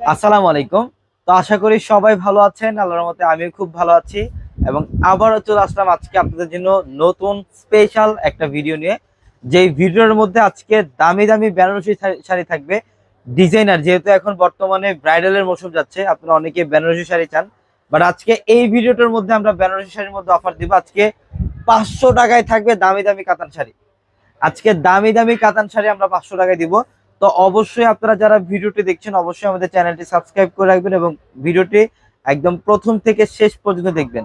আসসালামু আলাইকুম। তো আশা করি সবাই ভালো আছেন, আল্লাহর মতে আমিও খুব ভালো আছি এবং আবারও চলে আসলাম আজকে আপনাদের জন্য নতুন স্পেশাল একটা ভিডিও নিয়ে। যেই ভিডিওর মধ্যে আজকে দামি দামি বেনারসি শাড়ি- থাকবে। ডিজাইনার যেহেতু এখন বর্তমানে ব্রাইডালের মৌসুম যাচ্ছে, আপনারা অনেকে বেনারসি শাড়ি চান। বাট আজকে এই ভিডিওটার মধ্যে আমরা বেনারসি শাড়ির মধ্যে অফার দিব আজকে পাঁচশো টাকায় থাকবে দামি দামি কাতান শাড়ি। আজকে দামি দামি কাতান শাড়ি আমরা পাঁচশো টাকায় দিব। তো অবশ্যই আপনারা যারা ভিডিওটি দেখছেন, অবশ্যই আমাদের চ্যানেলটি সাবস্ক্রাইব করে রাখবেন এবং ভিডিওটি একদম প্রথম থেকে শেষ পর্যন্ত দেখবেন।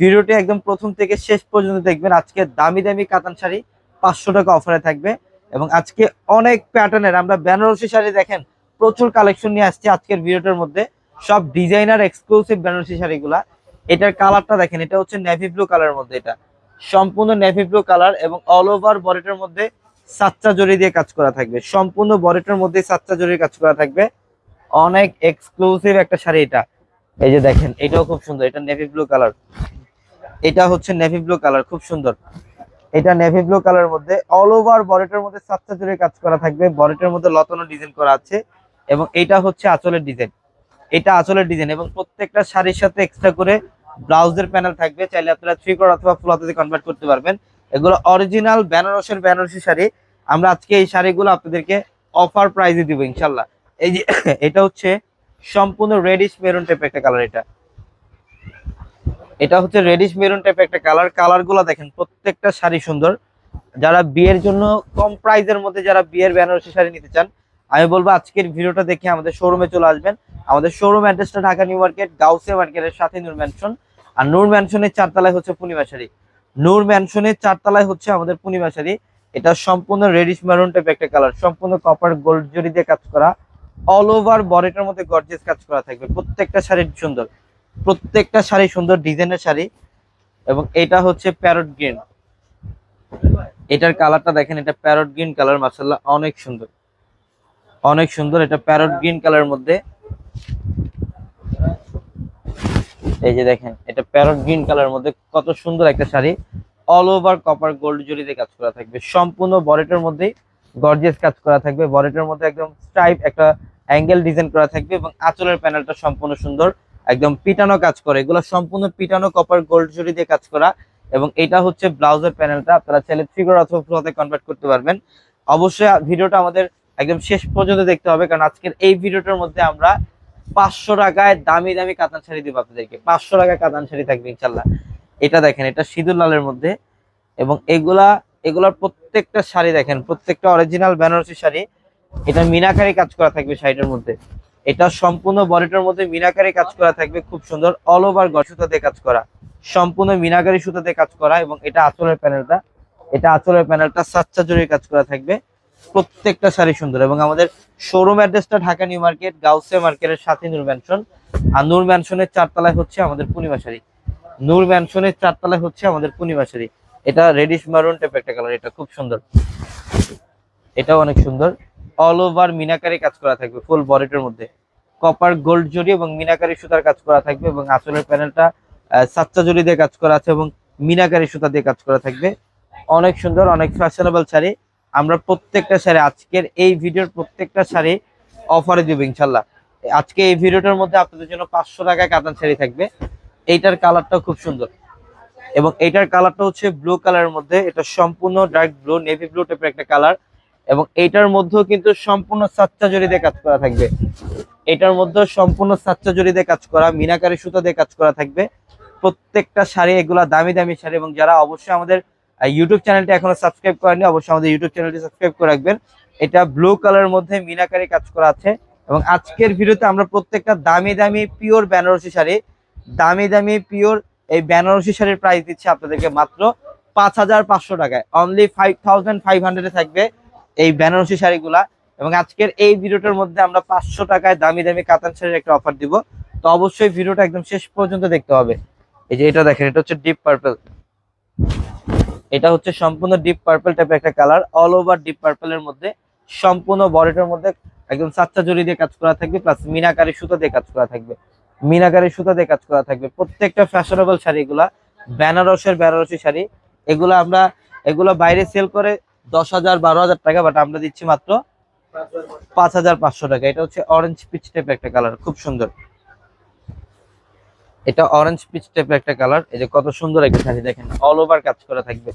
ভিডিওটি একদম প্রথম থেকে শেষ পর্যন্ত দেখবেন। আজকে দামি দামি কাতান শাড়ি পাঁচশো টাকা অফারে থাকবে এবং আজকে অনেক প্যাটার্নের, আমরা বেনারসি শাড়ি দেখেন, প্রচুর কালেকশন নিয়ে আসছি আজকের ভিডিওটার মধ্যে। সব ডিজাইনার এক্সক্লুসিভ বেনারসি শাড়িগুলা। এটার কালারটা দেখেন, এটা হচ্ছে নেভি ব্লু কালারের মধ্যে এটা। সম্পূর্ণ নেভি ব্লু কালার এবং অল ওভার বডিটার মধ্যে সাচ্চা জড়ি দিয়ে কাজ করা থাকবে। সম্পূর্ণ বডিটার মধ্যে সাচ্চা জড়ির কাজ করা থাকবে। অনেক এক্সক্লুসিভ একটা শাড়ি এটা। এই যে দেখেন, এটাও খুব সুন্দর। এটা নেভি ব্লু কালার এটা হচ্ছে নেভি ব্লু কালার খুব সুন্দর। এটা নেভি ব্লু কালার মধ্যে অল ওভার বডিটার মধ্যে সাতটা জড়ির কাজ করা থাকবে। বডিটার মধ্যে লতানো ডিজাইন করা আছে এবং এটা হচ্ছে আঁচলের ডিজাইন এটা আঁচলের ডিজাইন এবং প্রত্যেকটা শাড়ির সাথে এক্সট্রা করে ব্লাউজের প্যানেল থাকবে। চাইলে আপনারা থ্রি কোড অথবা ফুল হাতে কনভার্ট করতে পারবেন। এগুলো অরিজিনাল বেনারসের বেনারসি শাড়ি। আমরা আজকে এই শাড়িগুলো আপনাদেরকে অফার প্রাইজে দিব, ইনশাল্লাহ। এই যে, এটা হচ্ছে সম্পূর্ণ রেডিশ মেরুন টাইপের একটা কালার এটা। এটা হচ্ছে রেডিশ মেরুন টাইপের একটা কালার কালারগুলো দেখেন, প্রত্যেকটা শাড়ি সুন্দর। যারা বিয়ের জন্য কম প্রাইজের মধ্যে যারা বিয়ের বেনারসি শাড়ি নিতে চান, আমি বলব আজকের ভিডিওটা দেখে আমাদের শোরুমে চলে আসবেন। আমাদের শোরুম অ্যাড্রেসটা ঢাকা নিউ মার্কেট গাউসিয়া মার্কেটের সাথে নূর ম্যানশন আর নূর ম্যানশনের চারতলায় হচ্ছে পূর্ণিমা শাড়ি। নূর ম্যানশনের চারতলায় হচ্ছে আমাদের পূর্ণিমা শাড়ি। এটা সম্পূর্ণ রেডিশ মেরুন টাইপ একটা কালার সম্পূর্ণ কপার গোল্ড জরি দিয়ে কাজ করা অল ওভার বডিটার মধ্যে গর্জিয়াস কাজ করা থাকবে, প্রত্যেকটা শাড়ি সুন্দর, প্রত্যেকটা শাড়ি সুন্দর ডিজাইনের শাড়ি, এবং এটা হচ্ছে প্যারট গ্রিন এটার কালারটা দেখেন, এটা প্যারট গ্রিন কালার মার্শাল্লাহ অনেক সুন্দর। অনেক সুন্দর এটা প্যারট গ্রিন কালারের মধ্যে। এই যে দেখেন, এটা প্যারট গ্রিন কালারের মধ্যে কত সুন্দর একটা sari. All over copper gold জরিতে কাজ করা থাকবে। সম্পূর্ণ বডিটার মধ্যেই গর্জিয়াস কাজ করা থাকবে। বডিটার মধ্যে একদম স্ট্রাইপ একটা অ্যাঙ্গেল ডিজাইন করা থাকবে এবং আঁচলের প্যানেলটা সম্পূর্ণ সুন্দর, একদম পিটানো কাজ করে। এগুলো সম্পূর্ণ পিটানো কপার গোল্ড জরি দিয়ে কাজ করা এবং এটা হচ্ছে ব্লাউজের প্যানেলটা আপনারা চাইলে ফিগার অথবা ফ্লোতে কনভার্ট করতে পারবেন। অবশ্যই ভিডিওটা আমাদের একদম শেষ পর্যন্ত দেখতে হবে, কারণ আজকের এই ভিডিওটার মধ্যে আমরা পাঁচশো টাকায় দামি দামি কাতান শাড়ি দিব আপনাদেরকে। পাঁচশো টাকায় কাতান শাড়ি থাকবে, ইনশাল্লাহ। এটা দেখেন, এটা সিঁদুর লালের মধ্যে। এবং এগুলা, এগুলার প্রত্যেকটা শাড়ি দেখেন, প্রত্যেকটা অরিজিনাল বেনারসি শাড়ি, এটা মিনাকারি কাজ করা থাকবে শাড়িটার মধ্যে। এটা সম্পূর্ণ বডিটার মধ্যে মিনাকারি কাজ করা থাকবে, খুব সুন্দর অল ওভার সুতা দিয়ে কাজ করা। সম্পূর্ণ মিনাকারি সুতাতে কাজ করা এবং এটা আঁচলের প্যানেলটা, এটা আঁচলের প্যানেলটা সাচ্চা জরির কাজ করা থাকবে। প্রত্যেকটা শাড়ি সুন্দর এবং আমাদের শোরুম অ্যাড্রেসটা ঢাকা নিউ মার্কেট, গাউসে মার্কেটের সাথে নূর ম্যানশন আর নূর ম্যানশনের চারতলায় হচ্ছে আমাদের পূর্ণিমা শাড়ি। নূর ম্যানশনের চারতলায় হচ্ছে আমাদের শাড়ি এটা রেডিশ মারুন টাইপ একটা কালার এটা খুব সুন্দর। এটাও অনেক সুন্দর। অল ওভার মিনাকারি কাজ করা থাকবে ফুল বডিটার মধ্যে। কপার গোল্ড জরি এবং মিনাকারি সুতার কাজ করা থাকবে এবং আঁচলের প্যানেলটা সাচ্চা জরি দিয়ে কাজ করা আছে এবং মিনাকারি সুতা দিয়ে কাজ করা থাকবে। অনেক সুন্দর, অনেক ফ্যাশনেবল শাড়ি। আমরা প্রত্যেকটা শাড়ি, আজকের এই ভিডিওর প্রত্যেকটা শাড়ি অফারে দিব ইনশাল্লাহ। আজকে এই ভিডিওটার মধ্যে আপনাদের জন্য পাঁচশো টাকায় কাতান শাড়ি থাকবে। এইটার কালারটাও খুব সুন্দর। এবং এইটার কালারটা হচ্ছে ব্লু কালারের মধ্যে। এটা সম্পূর্ণ ডার্ক ব্লু নেভি ব্লু টাইপের একটা কালার। এবং এইটার মধ্যেও কিন্তু সম্পূর্ণ সাচ্চা জড়ি দিয়ে কাজ করা থাকবে। এটার মধ্যে সম্পূর্ণ সাচ্চা জড়ি দিয়ে কাজ করা, মিনাকারি সুতা দিয়ে কাজ করা থাকবে। প্রত্যেকটা শাড়ি এগুলা দামি দামি শাড়ি। এবং যারা অবশ্যই আমাদের ইউটিউব চ্যানেলটি এখনও সাবস্ক্রাইব করেনি অবশ্যই আমাদের ইউটিউব চ্যানেলটি সাবস্ক্রাইব করে রাখবেন। এটা ব্লু কালারের মধ্যে মিনাকারি কাজ করা আছে। এবং আজকের ভিডিওতে আমরা প্রত্যেকটা দামি দামি পিওর বেনারসি শাড়ি দামি দামি পিওর এই বেনারসি শাড়ির প্রাইস দিচ্ছে আপনাদেরকে মাত্র পাঁচ হাজার পাঁচশো টাকায়। অনলি ফাইভ থাউজেন্ড ফাইভ হান্ড্রেডে থাকবে এই বেনারসি শাড়িগুলা। এবং আজকের এই ভিডিওটার মধ্যে আমরা পাঁচশো টাকায় দামি দামি কাতান শাড়ির একটা অফার দিব। তো অবশ্যই ভিডিওটা একদম শেষ পর্যন্ত দেখতে হবে। এই যে এটা দেখেন, এটা হচ্ছে ডিপ পার্পল এটা হচ্ছে সম্পূর্ণ ডিপ পার্পল টাইপের একটা কালার অল ওভার ডিপ পার্পলের মধ্যে, সম্পূর্ণ বডিটার মধ্যে একদম সাচ্চা জড়ি দিয়ে কাজ করা থাকবে প্লাস মিনাকারি সুতো দিয়ে কাজ করা থাকবে। মিনাকারি সুতা দিয়ে কাজ করা থাকবে। প্রত্যেকটা ফ্যাশনেবল শাড়িগুলা, বেনারসের বেনারসি শাড়ি, এগুলো আমরা, এগুলো বাইরে সেল করে দশ হাজার, বারো হাজার টাকা বাট আমরা দিচ্ছি মাত্র পাঁচ হাজার পাঁচশো টাকা। এটা হচ্ছে অরেঞ্জ পিচ টাইপের একটা কালার খুব সুন্দর। এটা অরেঞ্জ পিচ টাইপের একটা কালার এই যে কত সুন্দর একটা শাড়ি দেখেন অল ওভার কাজ করা থাকবে।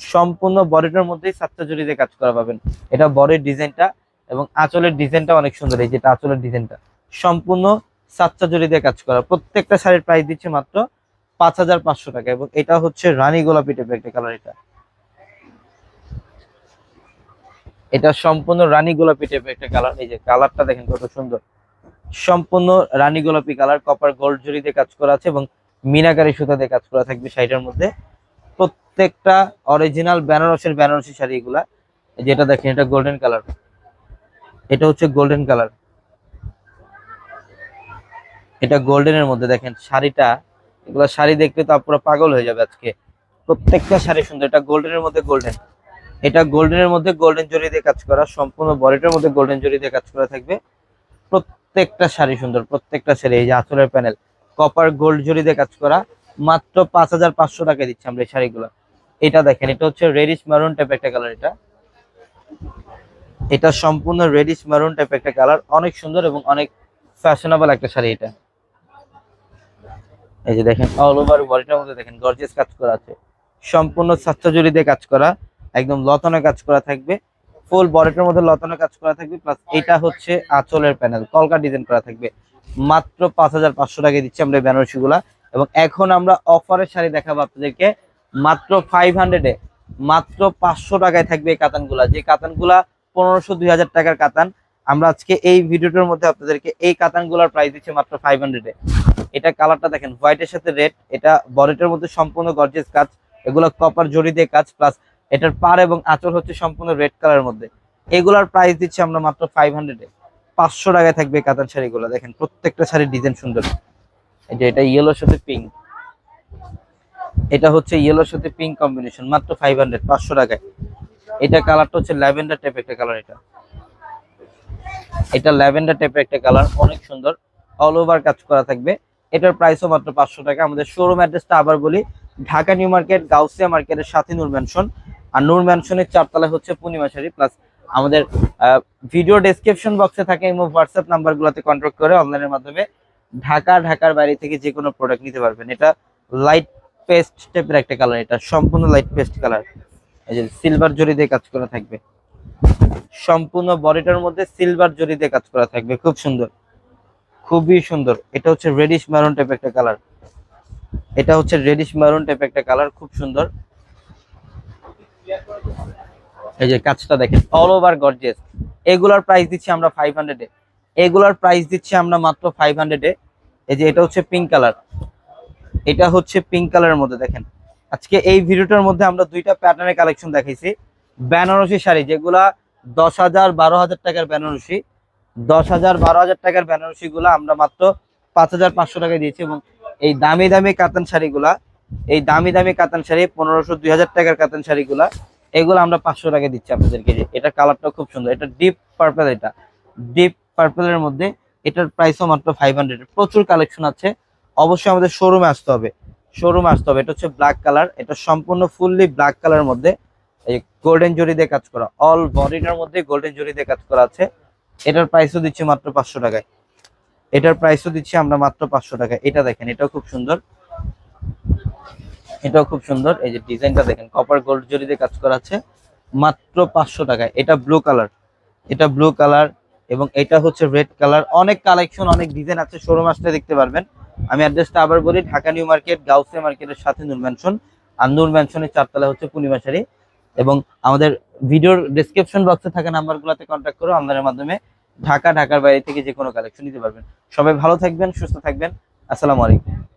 সম্পূর্ণ বডিটার মধ্যেই সাতটা জড়িতে কাজ করা পাবেন। এটা বডির ডিজাইনটা এবং আঁচলের ডিজাইনটা অনেক সুন্দর, এই যেটা আঁচলের ডিজাইনটা। সম্পূর্ণ সাতটা জড়িতে কাজ করা। প্রত্যেকটা শাড়ির প্রাইস দিচ্ছে মাত্র পাঁচ হাজার পাঁচশো টাকা এবং এটা হচ্ছে রানী গোলাপি টাইপের একটা কালার এটা। এটা সম্পূর্ণ রানী গোলাপি টাইপের একটা কালার এই যে কালারটা দেখেন কত সুন্দর। সম্পূর্ণ রানী গোলাপি কালার কপার গোল্ড জরি দিয়ে কাজ করা আছে এবং মিনাকারি সুতা দিয়ে কাজ করা থাকবে শাড়িটার মধ্যে। প্রত্যেকটা অরিজিনাল বেনারসের বেনারসি শাড়ি এগুলা। যেটা দেখেন, এটা গোল্ডেন কালার এটা হচ্ছে গোল্ডেন কালার এটা গোল্ডেনের মধ্যে দেখেন শাড়িটা। এগুলো শাড়ি দেখতে তো পুরো পাগল হয়ে যাবে আজকে। প্রত্যেকটা শাড়ি সুন্দর, এটা গোল্ডেনের মধ্যে গোল্ডেন এটা গোল্ডেনের মধ্যে গোল্ডেন জরি দিয়ে কাজ করা, সম্পূর্ণ বডিটার মধ্যে গোল্ডেন জরি দিয়ে কাজ করা থাকবে। প্রত্যেকটা শাড়ি সুন্দর, প্রত্যেকটা শাড়ি, এই যে আঁচলের প্যানেল কপার গোল্ড জরি দিয়ে কাজ করা। মাত্র পাঁচ হাজার পাঁচশো টাকা দিচ্ছি আমরা এই শাড়িগুলো। এটা দেখেন, এটা হচ্ছে রেডিশ মারুন টাইপ একটা কালার এটা। এটা সম্পূর্ণ রেডিশ মারুন টাইপ একটা কালার অনেক সুন্দর এবং অনেক ফ্যাশনেবল একটা শাড়ি এটা। এই যে দেখেন অল ওভার বডিটার মধ্যে দেখেন গর্জিয়াস কাজ করা আছে। সম্পূর্ণ জড়ি দিয়ে কাজ করা, একদম লতানো কাজ করা থাকবে। ফুল বডিটার মধ্যে লতানো কাজ করা থাকবে প্লাস এটা হচ্ছে আঁচলের প্যানেল কলকা ডিজাইন করা থাকবে। মাত্র পাঁচ হাজার পাঁচশো টাকা দিচ্ছি আমরা এই বেনারসি গুলা এবং এখন আমরা অফারের শাড়ি দেখাবো আপনাদেরকে। মাত্র ফাইভ হান্ড্রেডে মাত্র পাঁচশো টাকায় থাকবে এই কাতানগুলা। যে কাতানগুলা পনেরোশো দুই হাজার টাকার কাতান, আমরা আজকে এই ভিডিওটার মধ্যে আপনাদেরকে এই কাতানগুলার প্রাইস দিচ্ছি মাত্র ফাইভ হান্ড্রেডে এটা কালারটা দেখেন হোয়াইটের সাথে রেড এটা বডিটার মধ্যে সম্পূর্ণ গর্জিয়াস কাজ, এগুলো কপার জড়ি দিয়ে কাজ প্লাস এটার পার এবং আঁচল হচ্ছে সম্পূর্ণ রেড কালারের মধ্যে। এগুলার প্রাইস দিচ্ছি আমরা মাত্র ফাইভ হান্ড্রেডে পাঁচশো টাকায় থাকবে কাতান শাড়িগুলো, দেখেন প্রত্যেকটা শাড়ির ডিজাইন সুন্দর। এই যে এটা ইয়েলোর সাথে পিঙ্ক এটা হচ্ছে ইয়েলোর সাথে পিঙ্ক কম্বিনেশন মাত্র ফাইভ হান্ড্রেড পাঁচশো টাকায়। এটা কালারটা হচ্ছে ল্যাভেন্ডার টাইপ একটা কালার এটা। এটা ল্যাভেন্ডার টাইপের একটা কালার অনেক সুন্দর। অল ওভার কাজ করা থাকবে। এটার প্রাইসও মাত্র পাঁচশো টাকা। আমাদের শোরুম অ্যাড্রেসটা আবার বলি, ঢাকা নিউ মার্কেট, গাউসিয়া মার্কেটের সাথে নূর ম্যানশন আর নূর ম্যানশনের চারতলায় হচ্ছে পূর্ণিমা শাড়ি প্লাস আমাদের ভিডিও ডেসক্রিপশন বক্সে থাকে এবং হোয়াটসঅ্যাপ নাম্বারগুলোতে কন্ট্যাক্ট করে অনলাইনের মাধ্যমে ঢাকা, ঢাকার বাইরে থেকে যে কোনো প্রোডাক্ট নিতে পারবেন। এটা লাইট পেস্ট টাইপের একটা কালার এটা সম্পূর্ণ লাইট পেস্ট কালার এই যে সিলভার জরি দিয়ে কাজ করা থাকবে। সম্পূর্ণ বডিটার মধ্যে সিলভার জরি দিয়ে কাজ করা থাকবে, খুব সুন্দর। খুবই সুন্দর। এটা হচ্ছে রেডিশ মারুন টাইপ একটা কালার এটা হচ্ছে রেডিশ মারুন টাইপ একটা কালার খুব সুন্দর। এই যে কাজটা দেখেন অল ওভার গর্জিয়াস এগুলার প্রাইস দিচ্ছি আমরা ফাইভ হান্ড্রেডে এগুলার প্রাইস দিচ্ছি আমরা মাত্র ফাইভ হান্ড্রেডে এই যে এটা হচ্ছে পিঙ্ক কালার এটা হচ্ছে পিঙ্ক কালারের মধ্যে দেখেন। আজকে এই ভিডিওটার মধ্যে আমরা দুইটা প্যাটার্নের কালেকশন দেখাইছি। বেনারসি শাড়ি, যেগুলা দশ হাজার বারো হাজার টাকার বেনারসি। দশ হাজার, বারো হাজার টাকার বেনারসি গুলা আমরা মাত্র পাঁচ হাজার পাঁচশো টাকায় দিয়েছি এবং এই দামি দামি কাতান শাড়িগুলা, এই দামি দামি কাতান শাড়ি, পনেরোশো, দুই হাজার টাকার কাতান শাড়িগুলা, এগুলো আমরা পাঁচশো টাকা দিচ্ছি আপনাদেরকে। এটা কালারটা খুব সুন্দর, এটা ডিপ পার্পল এটা। ডিপ পার্পলের মধ্যে এটার প্রাইসও মাত্র ফাইভ হান্ড্রেড প্রচুর কালেকশন আছে, অবশ্যই আমাদের শোরুমে আসতে হবে। শোরুমে আসতে হবে, এটা হচ্ছে ব্ল্যাক কালার এটা সম্পূর্ণ ফুললি ব্ল্যাক কালারের মধ্যে। এই গোল্ডেন জরি দিয়ে কাজ করা অল বডিটার মধ্যে গোল্ডেন জরি দিয়ে কাজ করা আছে। এটার প্রাইসও দিচ্ছি মাত্র পাঁচশো টাকায়। এটার প্রাইসও দিচ্ছি আমরা মাত্র পাঁচশো টাকায়। এটা দেখেন, এটাও খুব সুন্দর। এটাও খুব সুন্দর। এই যে ডিজাইনটা দেখেন কপার গোল্ড জরি দিয়ে কাজ করা আছে, মাত্র পাঁচশো টাকায়। এটা ব্লু কালার এটা ব্লু কালার এবং এটা হচ্ছে রেড কালার অনেক কালেকশন অনেক ডিজাইন আছে শোরুম আসলে দেখতে পারবেন। আমি অ্যাড্রেসটা আবার বলি, ঢাকা নিউ মার্কেট গাউসে মার্কেটের সাথে নূর ম্যানশন আর নূর ম্যানশনের চারতলা হচ্ছে পূর্ণিমা শাড়ি। এবং আমাদের ভিডিওর ডিসক্রিপশন বক্সে থাকা নাম্বারগুলোতে কন্ট্যাক্ট করে অনলাইনের মাধ্যমে ঢাকা, ঢাকার বাইরে থেকে যে কোনো কালেকশন নিতে পারবেন। সবাই ভালো থাকবেন, সুস্থ থাকবেন। আসসালামু আলাইকুম।